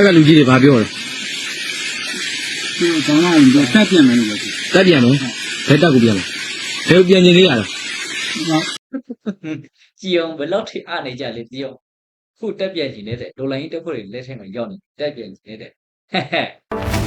က်ကလူကြီးတွေဘာပြောလဲသူကောင်းလာရင်တော့တက်ပြန်မယ်လို့ပြောတယ်တက်ပြန်မယ်ဘယ်တက်ကိုပြန်လဲဘယ်ကိုပြန်နေလေးရလားကြည်အောင်ဘယ်လောက်ထိအနေကြလဲကြည်အောင်ခုတက်ပြန်နေနေတဲ့ဒေါ်လာရင်းတက်ဖွဲ့တွေလက်ထက်မှာရောက်နေတက်ပြန်နေတဲ့ဟဲ့ဟဲ့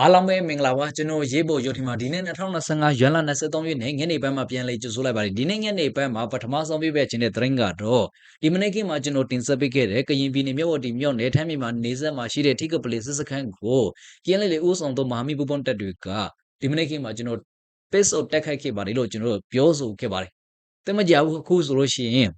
အားလုံးပဲမင်္ဂလာပါကျွန်တော်ရေးဖို့ရုပ်ထင်မှာဒီနေ့2025ရွမ်လ23ရက်နေ့ညနေပိုင်းမှာပြန်လည်ကြိုဆိုလိုက်ပါတယ်ဒီနေ့ညနေပိုင်းမှာပထမဆုံးပြပြခြင်းတဲ့သတင်းကတော့ဒီမနေ့ကမှကျွန်တော်တင်ဆက်ပေးခဲ့တဲ့ကရင်ပြည်နယ်မြို့ဝတီမြို့နယ်ထမ်းမြေမှာနေဆက်မှာရှိတဲ့ထိကပလီစစ်စခန်းကိုကျင်းလေးလေးဦးဆောင်သောမဟာမိပူပွန်တက်တွေကဒီမနေ့ကမှကျွန်တော် pace out တက်ခိုက်ခဲ့ပါတယ်လို့ကျွန်တော်ပြောဆိုခဲ့ပါတယ်တမကြောက်အခုဆိုလို့ရှိရင်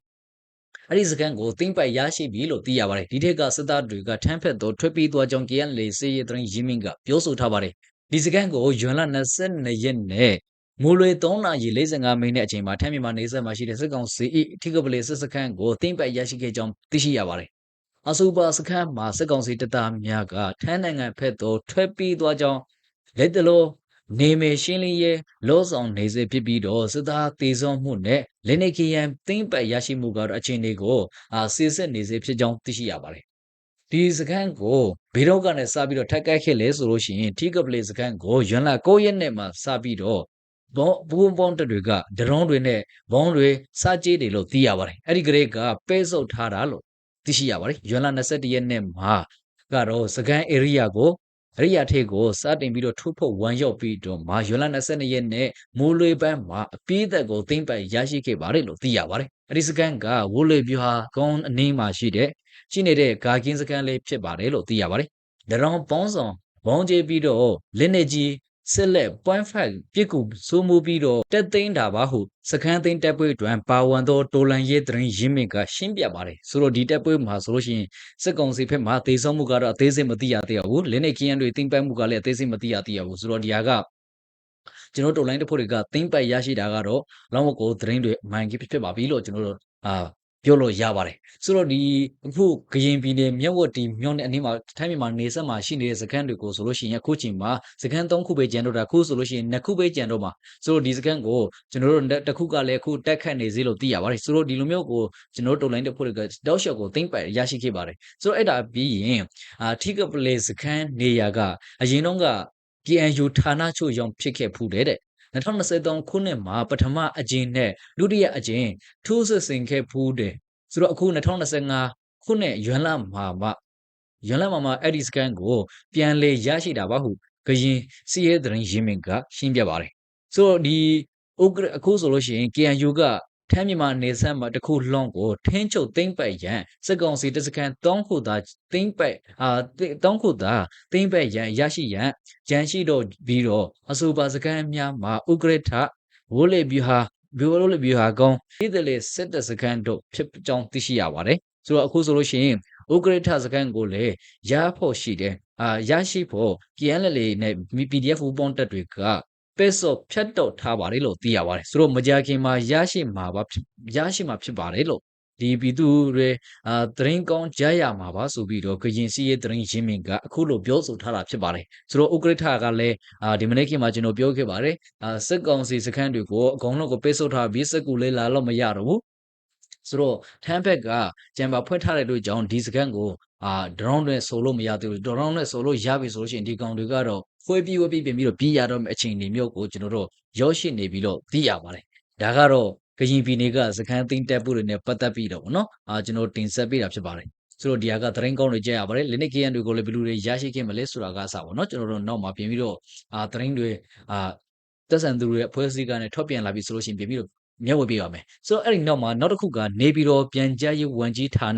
အဲ့ဒီစကန်ကိုသိမ့်ပိုက်ရရှိပြီလို့သိရပါတယ်ဒီထက်ကစစ်သားတွေကထမ်းဖက်တော့ထွက်ပြေးသွားကြောင်း KN လေစေးရတဲ့ရင်းမင်းကပြောဆိုထားပါတယ်ဒီစကန်ကိုယွမ်လ22ရက်နဲ့မိုးလွေ3နာရီ45မိနစ်အချိန်မှာထမ်းမြန်မာနေဆက်မှာရှိတဲ့စစ်ကောင်စီအထိကပလေစစ်စခန်းကိုသိမ့်ပိုက်ရရှိခဲ့ကြောင်းသိရှိရပါတယ်အဆိုပါစခန်းမှာစစ်ကောင်စီတပ်သားများကထမ်းနိုင်ငံဖက်သို့ထွက်ပြေးသွားကြောင်းလက်တလို့ နေမေရှင်းလင်းရဲလောဆောင်နေစေဖြစ်ပြီးတော့စစ်သားတေဆုံးမှုနဲ့လက်နေကီယန်သိမ့်ပတ်ရရှိမှုကတော့အခြေအနေကိုအာစစ်စစ်နေစေဖြစ်ကြောင်းသိရှိရပါတယ်ဒီစကန်ကိုဘေတော့ကနေစပြီးတော့ထက်ကိုက်ခဲ့လဲဆိုလို့ရှိရင်ထိကပလေစကန်ကိုရွမ်လာ9ရက်နဲ့မှစပြီးတော့ဘောဘူးပေါင်းတက်တွေကဒရုန်းတွေနဲ့ဘုံတွေစကြေးတွေလို့သိရပါတယ်အဲ့ဒီကလေးကပဲဆုပ်ထားတာလို့သိရှိရပါတယ်ရွမ်လာ21ရက်နဲ့မှာကတော့စကန် area ကို အရိယာထေကိုစတင်ပြီးတော့ထုတ်ဖို့ဝမ်းရောက်ပြီးတော့မာရွမ်လ22ရက်နဲ့မိုးလွေပန်းမှာအပြည့်အသက်ကိုသိမ့်ပိုက်ရရှိခဲ့ပါတယ်လို့သိရပါတယ်။အဲဒီစကန်ကဝိုးလေပြူဟာကောင်းအနည်းမှာရှိတဲ့ရှိနေတဲ့ဂါကင်းစကန်လေးဖြစ်ပါတယ်လို့သိရပါတယ်။ဒရောင်ပေါင်းဆောင်ဘုံကျေးပြီးတော့လက်နေကြီး ဆက်လက် point 5ပြစ်ကူစိုးမိုးပြီးတော့တက်သိန်းတာပါဟုစခန်းသိန်းတက်ပွဲတွင်ပါဝင်သောတိုလန်ရဲတရင်ရင်းမြစ်ကရှင်းပြပါတယ်ဆိုတော့ဒီတက်ပွဲမှာဆိုလို့ရှိရင်စစ်ကောင်စီဘက်မှသေဆုံးမှုကတော့အသေးစိတ်မသိရသေးဘူးလက်နေကီယန်တွေတင်ပိုက်မှုကလည်းအသေးစိတ်မသိရသေးဘူးဆိုတော့ဒီဟာကကျွန်တော်တိုလိုင်းတစ်ဖို့တွေကသိမ့်ပိုက်ရရှိတာကတော့လောင်းဝကိုသတင်းတွေအမှန်ကြီးဖြစ်ပါပြီလို့ကျွန်တော်တို့အာ ပြောလို့ရပါတယ်ဆိုတော့ဒီအခုကရင်ပြည်နယ်မြဝတီမြို့နယ်အနည်းမှာထိုင်းမြန်မာနေဆက်မှာရှိနေတဲ့စခန်းတွေကိုဆိုလို့ရှိရင်အခုချိန်မှာစခန်း၃ခုပဲကျန်တော့တာအခုဆိုလို့ရှိရင်နှစ်ခုပဲကျန်တော့မှာဆိုတော့ဒီစခန်းကိုကျွန်တော်တို့တစ်ခုကလည်းအခုတက်ခတ်နေစေလို့သိရပါတယ်ဆိုတော့ဒီလိုမျိုးကိုကျွန်တော်တို့တုံလိုင်းတဲ့ဖို့တွေကတောက်လျှောက်ကိုသိမ့်ပိုက်ရရှိခဲ့ပါတယ်ဆိုတော့အဲ့ဒါပြီးရင်အာထိကပလေစခန်းနေရာကအရင်တော့က PNU ဌာနချုပ်ရောင်ဖြစ်ခဲ့ဖူးတယ်တဲ့ 2023ခုနှစ်မှာပထမအကြိမ်နဲ့ဒုတိယအကြိမ်ထိုးစစ်ဆင်ခဲ့ဖူးတယ်ဆိုတော့အခု2025ခုနှစ်ရွမ်လမှာမှရွမ်လမှာမှအဲ့ဒီစကန်ကိုပြန်လေရရှိတာပါဟုကရင်စီးရဲသတင်းရင်းမြစ်ကရှင်းပြပါတယ်ဆိုတော့ဒီဥက္ကအခုဆိုလို့ရှိရင် KNU က ထမ်းမြန်မာနေဆက်မှာတခုလွန်ကိုထင်းချုပ်သိမ့်ပိုက်ရန်စက်ကောင်စီတစကန်တောင်းခုသာသိမ့်ပိုက်အာတောင်းခုသာသိမ့်ပိုက်ရန်ရရှိရန်ကြံရှိတော့ပြီးတော့အဆိုပါစကန်များမှာဥက္ကရထဝိုးလေဗျူဟာဘီဝလိုလေဗျူဟာကောင်းပြည်တယ်လေစစ်တစကန်တို့ဖြစ်ကြောင်းသိရှိရပါတယ်ဆိုတော့အခုဆိုလို့ရှိရင်ဥက္ကရထစကန်ကိုလည်းရဖို့ရှိတယ်အာရရှိဖို့ PNL နဲ့ PDF ပူပေါင်းတက်တွေက ပဲဆော့ဖြတ်တော့ထားပါတယ်လို့သိရပါတယ်ဆိုတော့မကြခင်မှာရရှိမှာပါရရှိမှာဖြစ်ပါတယ်လို့ဒီပြည်သူတွေအာသတင်းကောင်းကြားရမှာပါဆိုပြီးတော့ကရင်စီရဲ့သတင်းရင်းမြစ်ကအခုလိုပြောဆိုထားတာဖြစ်ပါတယ်ဆိုတော့ဥက္ကဋ္ဌကလည်းအာဒီမနေ့ကမှကျွန်တော်ပြောခဲ့ပါတယ်အာစစ်ကောင်စီစခန်းတွေကိုအကောင်လုံးကိုပိတ်ဆို့ထားပြီးစစ်ကူလေးလာလို့မရတော့ဘူးဆိုတော့ထမ်းဘက်ကဂျမ်ဘာဖွင့်ထားတဲ့တို့ကြောင့်ဒီစကန်ကိုအာဒရောင်းနဲ့ဆိုလို့မရသေးဘူးဒရောင်းနဲ့ဆိုလို့ရပြီဆိုလို့ရှိရင်ဒီကောင်တွေကတော့ ဖွေးပြီးဝပြီးပြင်ပြီးတော့ပြီးရတော့မယ့်အချိန်တွေမျိုးကိုကျွန်တော်တို့ရောရှိနေပြီးတော့သိရပါတယ်ဒါကတော့ကရင်ပြည်နယ်ကစခန်းသိမ်းတက်ဖို့တွေနဲ့ပတ်သက်ပြီးတော့ဗောနော်အာကျွန်တော်တင်ဆက်ပေးတာဖြစ်ပါတယ်ဆိုတော့ဒီဟာကသတင်းကောင်းတွေကြည့်ရပါတယ် Linux client တွေကိုလည်းဘယ်လိုတွေရရှိခဲ့မလဲဆိုတာကအစပေါ့နော်ကျွန်တော်တို့နောက်မှာပြင်ပြီးတော့အာသတင်းတွေအာတက်ဆန်သူတွေအဖွဲ့အစည်းကနေထွက်ပြန်လာပြီဆိုလို့ရှိရင်ပြင်ပြီးတော့မျက်ဝေပေးပါမယ်ဆိုတော့အဲ့ဒီနောက်မှာနောက်တစ်ခုကနေပြီးတော့ပြန်ကြားရေးဝန်ကြီးဌာန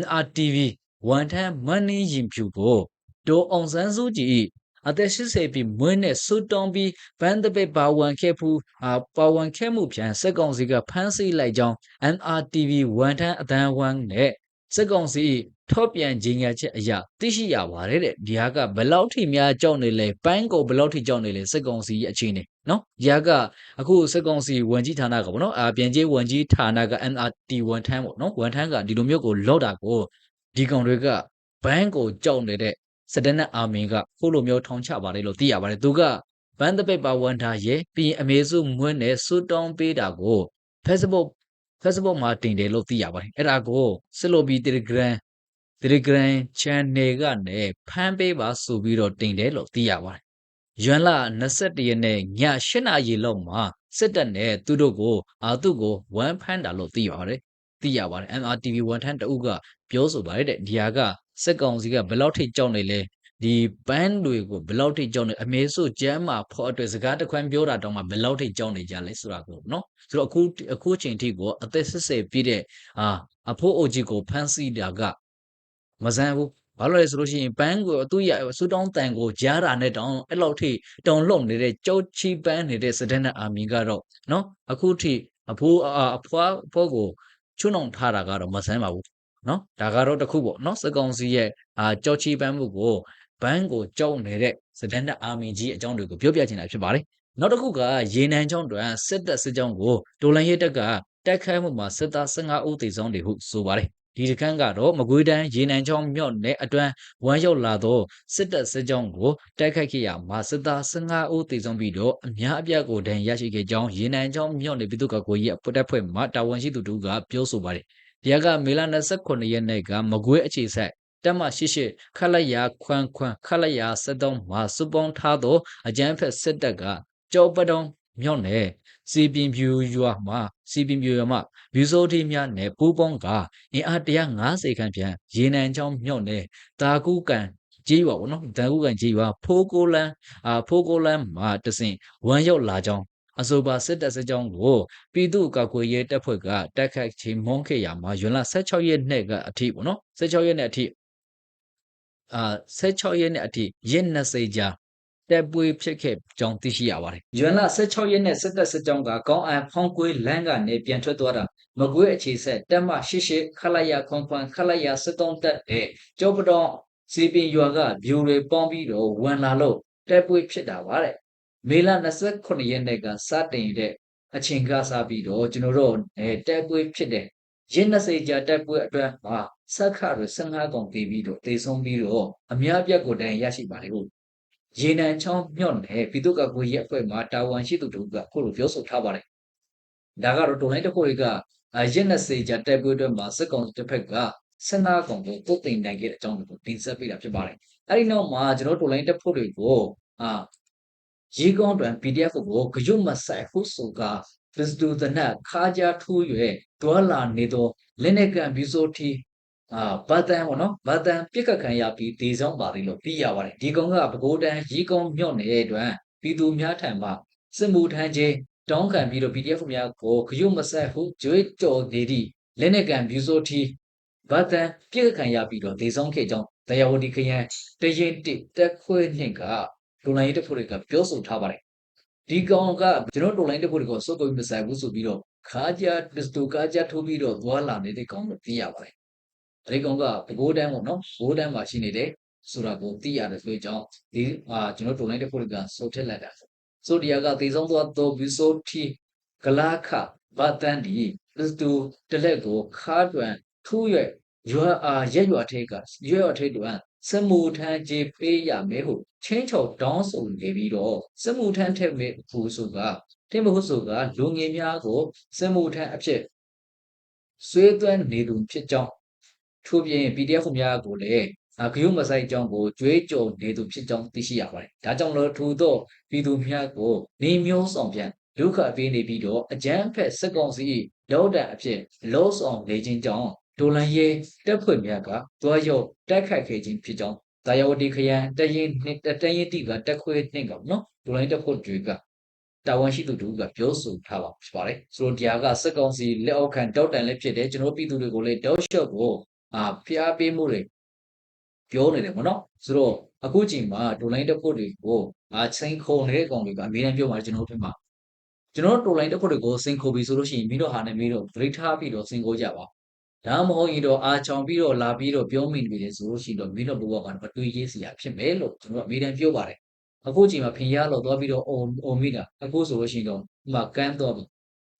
NRTV ဝန်ထမ်းမန်းနင်းရင်ဖြူကိုဒေါ်အောင်ဆန်းစုကြည် အသက်80ပြည့်မွေးနဲ့ဆူတောင်းပြီးဘန်းတပစ်ပါဝန်ခဲ့ဖူးအာပါဝန်ခဲ့မှုပြန်စက်ကောင်စီကဖမ်းဆီးလိုက်ကြောင်း NRTV ဝန်ထမ်းအတန်းဝမ်းနဲ့စက်ကောင်စီထော့ပြန်ခြင်းရချက်အရာသိရှိရပါတယ်တဲ့ဒီဟာကဘယ်လောက်ထိများကြောက်နေလဲပန်းကိုဘယ်လောက်ထိကြောက်နေလဲစက်ကောင်စီရဲ့အခြေအနေနော်ဒီဟာကအခုစက်ကောင်စီဝန်ကြီးဌာနကပေါ့နော်အာပြန်ကြီးဝန်ကြီးဌာနက NRT ဝန်ထမ်းပေါ့နော်ဝန်ထမ်းကဒီလိုမျိုးကိုလော့တာကိုဒီကောင်တွေကဘန်းကိုကြောက်နေတဲ့ စဒနက်အာမင်ကခုလိုမျိုးထောင်ချပါတယ်လို့သိရပါတယ်သူကဘန်းတပိတ်ပါဝန်ထားရဲ့ပြီးရင်အမေစုမွန်းနဲ့စူတောင်းပေးတာကို Facebook Facebook မှာတင်တယ်လို့သိရပါတယ်အဲ့ဒါကိုစစ်လိုဘီ Telegram Telegram channel ကနေဖမ်းပေးပါဆိုပြီးတော့တင်တယ်လို့သိရပါတယ်ယွမ်လ21ရက်နေ့ည8နာရီလောက်မှာစစ်တပ်နဲ့သူတို့ကိုအာသူ့ကိုဝမ်းဖမ်းတာလို့သိရပါတယ်သိရပါတယ် MRTV ဝန်ထမ်းတအုပ်ကပြောဆိုပါတယ်တဲ့ဒီဟာက စက်ကောင်စီကဘယ်လောက်ထိကြောက်နေလဲဒီဘန်းတွေကိုဘယ်လောက်ထိကြောက်နေအမေဆိုကျမ်းမှာဖော်အတွက်စကားတစ်ခွန်းပြောတာတောင်မှဘယ်လောက်ထိကြောက်နေကြလဲဆိုတာကိုနော်ဆိုတော့အခုအခုချိန်ထိကိုအသက်ဆက်ဆက်ပြည့်တဲ့အာအဖိုးအိုကြီးကိုဖမ်းဆီးတာကမဆန်းဘူးဘာလို့လဲဆိုလို့ရှိရင်ပန်းကိုသူ့ရဆူတောင်းတန်ကိုကြားတာနဲ့တောင်အဲ့လောက်ထိတောင်လုံနေတဲ့ကြောက်ချီပန်းနေတဲ့စဒနအာမီကတော့နော်အခုထိအဖိုးအဖွားအဖိုးကိုချွန်းအောင်ထားတာကတော့မဆန်းပါဘူး နော်ဒါကတော့တစ်ခုပေါ့နော်စကောင်စီရဲ့အာကြောက်ချီပန်းမှုကိုဘန်းကိုကြောက်နေတဲ့စဒနအာမီကြီးအကြောင်းတွေကိုပြောပြချင်တာဖြစ်ပါတယ်နောက်တစ်ခုကရေနံချောင်းတွင်စစ်တပ်စစ်ကြောင်းကိုဒိုလန်ရဲတက်ကတိုက်ခိုက်မှုမှာစစ်သား15ဦးသေဆုံးတယ်ဟုဆိုပါတယ်ဒီတကန်းကတော့မကွေးတန်းရေနံချောင်းမြော့နယ်အတွန်းဝမ်းရောက်လာသောစစ်တပ်စစ်ကြောင်းကိုတိုက်ခိုက်ခဲ့ရမှာစစ်သား15ဦးသေဆုံးပြီးတော့အများအပြားကိုဒဏ်ရရှိခဲ့ကြောင်းရေနံချောင်းမြော့နယ်ပြည်သူ့ကာကွယ်ရေးအဖွဲ့တပ်ဖွဲ့မှတာဝန်ရှိသူတို့ကပြောဆိုပါတယ် ဒီကမေလ29ရက်နေ့ကမကွေးအခြေဆိုင်တက်မရှိရှိခလိုက်ရခွန်းခွန်းခလိုက်ရ73မှာစုပေါင်းထားသောအကြမ်းဖက်စစ်တပ်ကကြောပတုံမြော့နယ်စီပင်ဖြူရွာမှာစီပင်ဖြူရွာမှာဗျူစိုးတီများနဲ့ပူးပေါင်းကအင်အား150ခန့်ပြန်ရေနံချောင်းမြော့နယ်တာကူကန်ကြေးရွာပေါ့နော်တာကူကန်ကြေးရွာဖိုးကိုလန်းအာဖိုးကိုလန်းမှာတဆင့်ဝမ်းရောက်လာကြောင်း အဆိုပါစစ်တပ်စစ်ကြောင်းကိုပြည်သူ့ကာကွယ်ရေးတပ်ဖွဲ့ကတိုက်ခိုက်ချိန်မုန်းခဲ့ရမှာရွန်လ16ရက်နေ့ကအထိပေါ့နော်16ရက်နေ့အထိအာ16ရက်နေ့အထိရက်20ကြာတက်ပွေဖြစ်ခဲ့ကြောင်းသိရှိရပါတယ်။ရွမ်လ16ရက်နေ့စစ်တပ်စစ်ကြောင်းကကောင်းအံဖောင်းကွေးလမ်းကနေပြန်ထွက်သွားတာမကွေးအခြေဆက်တက်မ88ခလိုက်ရခွန်ခွန်ခလိုက်ရ73တက်တဲ့ကျောပတော်စီပင်ရွာကဗျူတွေပေါင်းပြီးတော့ဝန်လာလို့တက်ပွေဖြစ်တာပါတဲ့။ မေလ29ရက်နေ့ကစတင်တဲ့အချိန်ကစားပြီးတော့ကျွန်တော်တို့အဲတက်ပွေဖြစ်တဲ့ရင်း20ကြာတက်ပွေအတွက်မှာဆက်ခရ15កောင်တည်ပြီးတော့တေဆုံးပြီးတော့အများပြတ်ကိုတန်ရရှိပါတယ်ဟုတ်ရေနံချောင်းမြော့နယ်ပြည်သူ့ကကိုရဲ့အဖွဲ့မှာတာဝန်ရှိသူတို့ကခုလိုပြောဆိုထားပါတယ်။ဒါကတော့တော်လိုင်းတစ်ခုတွေကရက်20ကြာတက်ပွဲအတွက်မှာစစ်ကောင်တစ်ဖက်က15ကောင်ကိုတုတ်တင်နိုင်ခဲ့တဲ့အကြောင်းကိုတင်ဆက်ပေးတာဖြစ်ပါတယ်။အဲဒီနောက်မှာကျွန်တော်တော်လိုင်းတစ်ဖွဲ့တွေကိုအာ ရေကောင်းတွင် PDF ကိုဂယုမဆိုင်ဟုဆိုကဖစ်တူဒနခါကြထူးရွယ်တွာလာနေသောလက်နက်ကံဘီဆိုတီအာဘာတန်ပေါ့နော်ဘာတန်ပြစ်ခတ်ခံရပြီးဒေဆောင်ပါတယ်လို့သိရပါတယ်ဒီကောင်ကပကိုးတန်ရီကုံမြော့နေတဲ့အတွက်ပြည်သူများထံမှစစ်မှုထမ်းခြင်းတောင်းခံပြီးတော့ PDF များကိုခရုမဆက်ဟုကြွေးကြော်နေသည့်လက်နက်ကံဗျူဆိုတီဘာတန်ပြစ်ခတ်ခံရပြီးတော့ဒေဆောင်ခဲ့ကြောင်းတရားဝတီခရန်တရင်တစ်တက်ခွေနှင့်က ဒိုလိုင်းတစ်ဖွဲ့ကပြောဆိုထားပါတယ်ဒီကောင်ကကျွန်တော်ဒိုလိုင်းတစ်ဖွဲ့ကိုစုပ်ကိုမဆိုင်ဘူးဆိုပြီးတော့ခါကြပစ္စတိုကာကြထိုးပြီးတော့သွားလာနေတဲ့ကောင်ကိုသိရပါတယ်အဲဒီကောင်ကဘိုးတန်းပေါ့နော်ဘိုးတန်းမှာရှိနေတဲ့ဆိုတာကိုသိရတယ်ဆိုကြောင်းဒီအာကျွန်တော်တို့လိုက်တဲ့ပုရိကဆိုထက်လက်တာဆိုဒီယာကသေဆုံးသွားသောဘီဆိုတီဂလာခဘတ်တန်ဒီလစ်တူတလက်ကိုခါတွန်ထူးရွယ်ရွာအာရက်ရွာထိတ်ကရွရွာထိတ်တွန် စမှုထန်းကြေးပေးရမယ်ဟုချင်းချော်တောင်းဆိုနေပြီးတော့စမှုထန်းထက်မဲ့ဘူးဆိုကတင်မဟုတ်ဆိုကလူငယ်များကိုစမှုထန်းအဖြစ်ဆွေးသွင်းနေသူဖြစ်ကြောင်းထို့ပြင် PDF များကိုလည်းဂယုမဆိုင်ကြောင်းကိုကြွေးကြော်နေသူဖြစ်ကြောင်းသိရှိရပါတယ်။ဒါကြောင့်လည်းထို့သောပြည်သူများကိုနေမျိုးဆောင်ပြန်ဒုက္ခပေးနေပြီးတော့အကြမ်းဖက်စက်ကောင်စီလောဒံအဖြစ်လောဆောင်နေခြင်းကြောင့် ဒိုလန်ရဲတက်ဖွဲ့များကတွားရောက်တိုက်ခိုက်ခဲ့ခြင်းဖြစ်ကြောင်းတာယာဝတီခရန်တရင်နှစ်တရင်တိကတက်ခွေနှင့်ကောင်နော်ဒိုလန်တက်ဖွဲ့တွေကတာဝန်ရှိသူတို့ကပြောဆိုထားပါဖြစ်ပါတယ်ဆိုတော့တရားကစက်ကောင်စီလက်အောက်ခံတောက်တန်လည်းဖြစ်တယ်ကျွန်တော်ပြည်သူတွေကိုလည်းတောက်လျှော့ကိုအာဖျားပေးမှုတွေပြောနေတယ်ဗောနော်ဆိုတော့အခုချိန်မှာဒိုလိုင်းတက်ဖို့တွေကိုအာချင်းခုံနေတဲ့ကောင်တွေကအများအားပြောမှာကျွန်တော်တို့ဖြစ်မှာကျွန်တော်တို့ဒိုလိုင်းတက်ဖို့တွေကိုစင်ခိုပြီးဆိုလို့ရှိရင်မိတို့ဟာနဲ့မိတို့ဗရိထားပြီးတော့စင်ခိုကြပါ ဒါမဟုတ်ရင်တော့အာချောင်ပြီးတော့လာပြီးတော့ပြောမိနေတယ်ဆိုလို့ရှိရင်တော့မိတို့ဘဝကမတွေ့ရေးစရာဖြစ်မယ်လို့ကျွန်တော်အမြဲတမ်းပြောပါတယ်အခုချိန်မှာဖင်ရလို့သွားပြီးတော့အုံအုံမိတာအခုဆိုလို့ရှိရင်တော့ဥမာကန်းတော့ပြီ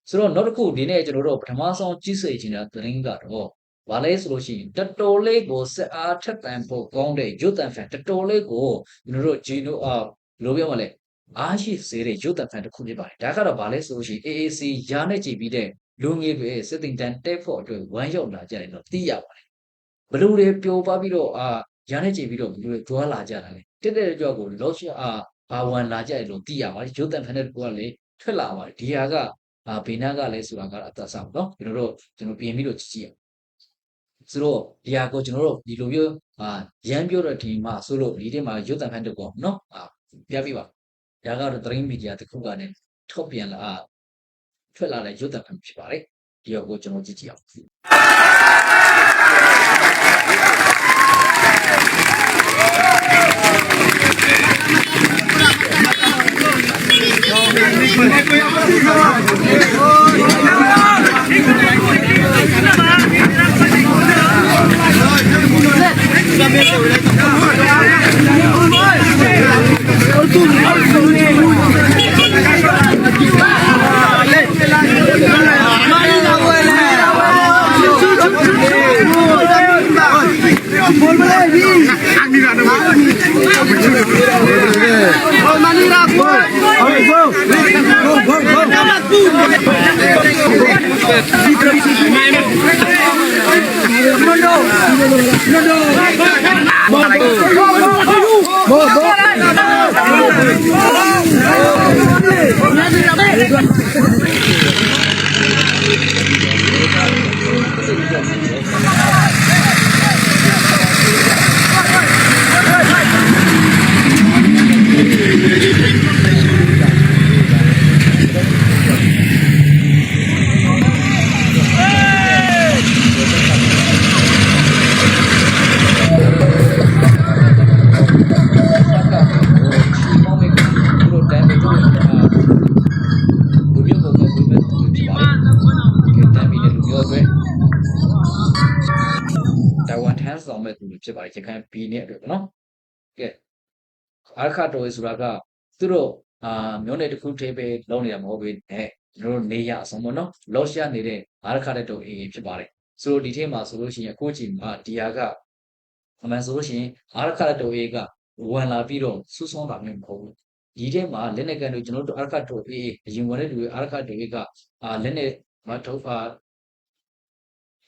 ဆိုတော့နောက်တစ်ခုဒီနေ့ကျွန်တော်တို့ပထမဆုံးကြီးစိတ်ချင်တာသတင်းကတော့ဘာလဲဆိုလို့ရှိရင်တော်တော်လေးကိုစက်အားထက်တန်ဖို့ကောင်းတဲ့ရုပ်တံဖန်တော်တော်လေးကိုကျွန်တော်တို့ဂျီနိုအာဘယ်လိုပြောမလဲအားရှိစေတဲ့ရုပ်တံဖန်တစ်ခုဖြစ်ပါတယ်ဒါကတော့ဘာလဲဆိုလို့ရှိရင် AAC ရာနဲ့ကြည့်ပြီးတဲ့ လူငယ်တွေစစ်တင်တန်တက်ဖို့အတွက်ဝမ်းရောက်လာကြတယ်တော့သိရပါတယ်ဘလူတွေပျော်ပါပြီးတော့အာရာနဲ့ကြည့်ပြီးတော့ဘလူတွေကြွားလာကြတာလေတက်တဲ့ကြောက်ကိုလောရှအာဘာဝန်လာကြတယ်လို့သိရပါတယ်ရုပ်တံဖန်တဲ့ကောကလေထွက်လာပါတယ်ဒီဟာကအာဘေနာကလည်းဆိုတာကတော့အသက်ဆောင်เนาะကျွန်တော်တို့ကျွန်တော်ပြင်ပြီးတော့ကြည့်ကြည့်အောင် ဆိုတော့ဒီဟာကိုကျွန်တော်တို့ဒီလိုမျိုးအာရမ်းပြောတဲ့ဒီမှာဆိုလို့ဒီထဲမှာရုပ်သံဖန်တုတ်ကောနော်အာပြပြပါဒါကတော့သတင်းမီဒီယာတစ်ခုကနေထုတ်ပြန်လာအာ ထွက်လာတဲ့ရုပ်သံဖန်ဖြစ်ပါတယ်ဒီတော့ကိုကျွန်တော်ကြည့်ကြည့်အောင် မော ရခိုင်ပြည်နယ်အတွက်နော်ကဲအာခါတော်ဆိုတာကသူတို့အာမျိုးနယ်တစ်ခုတည်းပဲလုံးနေတာမဟုတ်ဘူးနဲ့ကျွန်တော်တို့နေရအဆုံးပေါ့နော်လောရှနေတဲ့အာခါတဲ့တော်အေးဖြစ်ပါတယ်ဆိုတော့ဒီထဲမှာဆိုလို့ရှိရင်အခုချိန်မှာဒီဟာကအမှန်ဆိုလို့ရှိရင်အာခါတဲ့တော်အေးကဝင်လာပြီးတော့ဆူဆောင်းတာမျိုးမဟုတ်ဘူးဒီထဲမှာလက်နဲ့ကန်တို့ကျွန်တော်တို့အာရခတ်တို့အေးအရင်ဝင်တဲ့လူတွေအာရခတ်တွေကအာလက်နဲ့မထုတ်အာ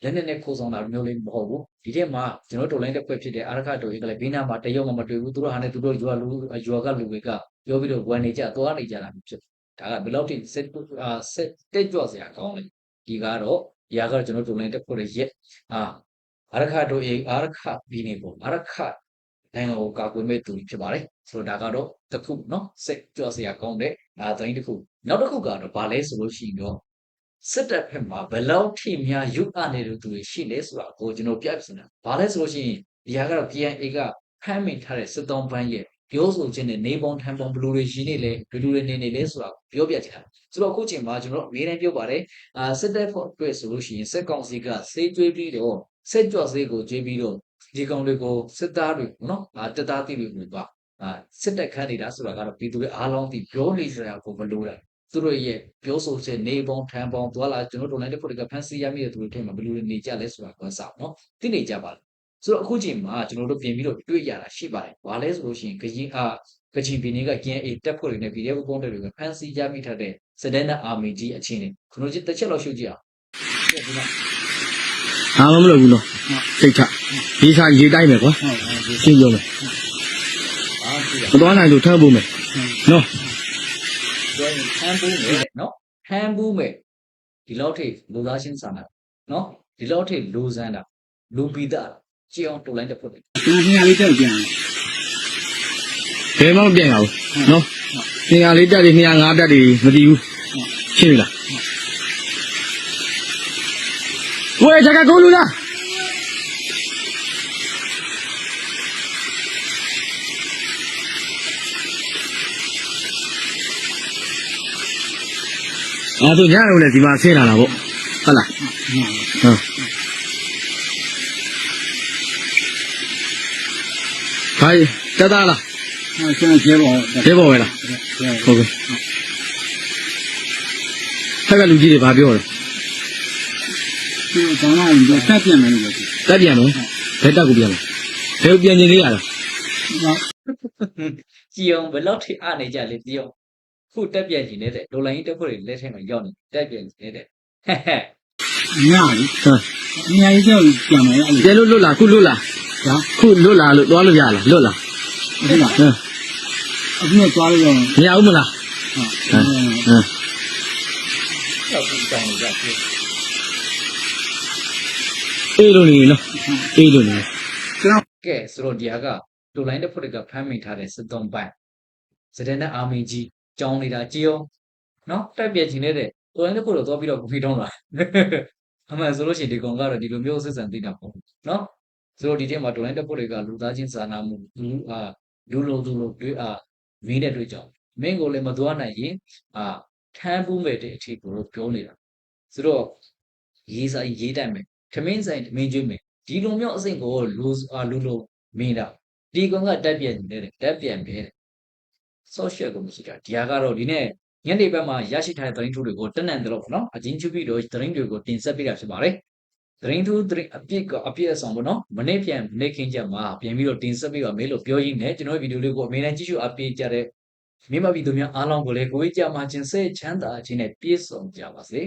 လက်နဲ့နဲ့ခိုးဆောင်တာမျိုးလေးမဟုတ်ဘူးဒီထဲမှာကျွန်တော်တို့လိုင်းတစ်ခွက်ဖြစ်တဲ့အာရခတ်တို့အေးကလည်းဘေးနားမှာတရုံမှမတွေ့ဘူးသူတို့ဟာနဲ့သူတို့ရွာလူရွာကလူတွေကပြောပြီးတော့ဝင်နေကြသွားနေကြတာမျိုးဖြစ်ဒါကဘယ်လောက်ထိစက်အာစက်တက်ကြွစရာကောင်းလဲဒီကတော့ဒီကတော့ကျွန်တော်တို့လိုင်းတစ်ခွက်ရဲ့ရက်အာအာရခတ်တို့အေးအာရခတ်ပြီးနေပေါ့အာရခတ် နိုင်ငံကိုကာကွယ်မဲ့သူတွေဖြစ်ပါတယ်ဆိုတော့ဒါကတော့တစ်ခုเนาะစိတ်ကြွစရာကောင်းတဲ့အာသတင်းတစ်ခုနောက်တစ်ခုကတော့ဗာလဲဆိုလို့ရှိရင်တော့ စစ်တပ်ဖက်မှာဘယ်လောက်ထိများရုပ်အနေတဲ့သူတွေရှိလဲဆိုတာကိုကျွန်တော်ပြပြနေတာဗာလဲဆိုလို့ရှိရင်ဒီဟာကတော့ PNA ကဖမ်းမိထားတဲ့စစ်တောင်းပန်းရဲ့ပြောဆိုခြင်းနဲ့နေပုံထံပုံဘလူတွေရှိနေလဲဘလူတွေနေနေလဲဆိုတာပြောပြချင်တာဆိုတော့အခုချိန်မှာကျွန်တော်အများနဲ့ပြောပါတယ်အာစစ်တပ်ဖို့အတွက်ဆိုလို့ရှိရင်စစ်ကောင်စီကစေးကျွေးပြီးတော့စစ်ကြော့စေးကိုကျွေးပြီးတော့ဒီကောင်တွေကိုစစ်သားတွေနော်အာတက်သားတိတွေကိုပါအာစစ်တပ်ခန်းနေတာဆိုတာကတော့ပြည်သူတွေအားလုံးဒီပြောနေကြတာကိုမလို့တာ သူတို့ရဲ့ပြောဆိုချက်နေပုံထမ်းပုံသွားလာကျွန်တော်တို့လည်းတစ်ခုတည်းကဖန်စီရမိတဲ့သူတွေထဲမှာဘယ်လိုတွေနေကြလဲဆိုတာကိုစောင့်နော်သိနေကြပါလားဆိုတော့အခုချိန်မှာကျွန်တော်တို့ပြင်ပြီးတော့တွေ့ရတာရှိပါတယ်။ဘာလဲဆိုလို့ရှိရင်ကရင်အာကချင်ပြည်နယ်က KNA တက်ဖွဲ့တွေနဲ့ PDF ပုံတွေတွေကဖန်စီရမိထားတဲ့စဒန်နာအာမီကြီးအခြေအနေကျွန်တော်တစ်ချက်လောက်ရှုကြည့်အောင်။ဒီမှာအားမမလုပ်ဘူးနော်စိတ်ချဒီစားရေးတိုင်းမယ်ကွာဟုတ်ဟုတ်ဒီရှင်းပြောမယ်အားကြည့်ရမသွားနိုင်လို့ထမ်းဖို့မယ်နော် ပြောရင်ဟန်ဘူးမယ်နော်ဟန်ဘူးမယ်ဒီလောက်ထိလူသားချင်းစာနာနော်ဒီလောက်ထိလူစမ်းတာလူပိတာကြည်အောင်တူလိုက်တဲ့ဖို့တယ်သူခင်ဗျားလေးတက်ပြန်ဘယ်မှမပြန်ရဘူးနော်နေရာလေးတက်တွေနေရာငါးတက်တွေမတည်ဘူးရှင်းပြီလားဝယ်ချက်ကကိုလူလား အော်သူညရုံနဲ့ဒီမှာဆင်းလာတာပေါ့ဟုတ်လားဟုတ်ဟာတက်တာလားဟုတ်ကျွန်တော်ကျေပေါ်ရဲဘော်ပဲလားဟုတ်ကဲ့ဆက်ကလူကြီးတွေဘာပြောလဲဟသူကောင်းလာရင်တော့တက်ပြန်မယ်လို့ပြောတယ်တက်ပြန်မယ်ဘယ်တက်ကိုပြန်မယ်ဘယ်ကိုပြန်နေလေးရတာကြည်အောင်ဘယ်လောက်ထိအနေကြလဲကြည်အောင် ခုတက်ပြက်ကြီးနေတဲ့ဒေါ်လာရင်းတက်ဖို့တွေလက်ထဲမှာရောက်နေတက်ပြက်ကြီးနေတဲ့ဟဲ့ဟဲ့ညာလေဟမ်အများကြီးကြောက်ပြန်မယ်အဲ့ကျဲလို့လွတ်လာခုလွတ်လာဒါခုလွတ်လာလို့သွားလို့ရလားလွတ်လာဟုတ်လားဟမ်အခုတော့သွားလို့ရအောင်မရဘူးမလားဟုတ်ဟမ်ဟမ်တော့ဒီတောင်းကြပြီအေးလို့နေနော်အေးလို့နေကဲဆိုတော့ဒီဟာကဒေါ်လာရင်းတက်ဖို့တွေကဖမ်းမိထားတဲ့စစ်သုံးပိုင်းစတဲ့နဲ့အာမင်ကြီး ကြောင်းနေတာကြည်အောင်နော်တက်ပြက်ကြီးနေတဲ့ဒေါ်လာရင်းတက်ဖို့တော့သွားပြီးတော့ကိုဖီတောင်းလာအမှန်ဆိုလို့ရှိရင်ဒီကောင်ကတော့ဒီလိုမျိုးစစ်စံသိတာပေါ့နော်ဆိုတော့ဒီထဲမှာဒေါ်လာရင်းတက်ဖို့တွေကလူသားချင်းစာနာမှုလူအာလူလိုသူလိုတွေ့အာမင်းတဲ့တွေ့ကြောင်းမင်းကိုလည်းမသွားနိုင်ရင်အာထမ်းပူးမဲ့တဲ့အထီကိုတော့ပြောနေတာဆိုတော့ရေးစာရေးတတ်မယ်ထမင်းဆိုင်ထမင်းကျွေးမယ်ဒီလိုမျိုးအစိမ့်ကိုလူအာလူလိုမင်းတာဒီကောင်ကတက်ပြက်နေတယ်တက်ပြက်ပဲတဲ့ social ကိုမရှိတာဒီဟာကတော့ဒီနေ့ညနေဘက်မှာရရှိထားတဲ့သတင်းထုတ်တွေကိုတက်နန်တယ်လို့ပေါ့နော်အချင်းချုပ်ပြီးတော့သတင်းတွေကိုတင်ဆက်ပေးတာဖြစ်ပါတယ်သတင်းထုတ်သတင်းအပြည့်ကအပြည့်အစုံပေါ့နော်မနေ့ပြန်မနေ့ခင်းချက်မှာပြန်ပြီးတော့တင်ဆက်ပေးပါမယ်လို့ပြောရင်းနဲ့ကျွန်တော်ဗီဒီယိုလေးကိုအမေနဲ့ကြည့်ရှုအပြည့်ကြတဲ့မိမဗီဒီယိုများအားလုံးကိုလည်းကိုယ်ကြမှာချင်းစိတ်ချမ်းသာခြင်းနဲ့ပြည့်စုံကြပါစေ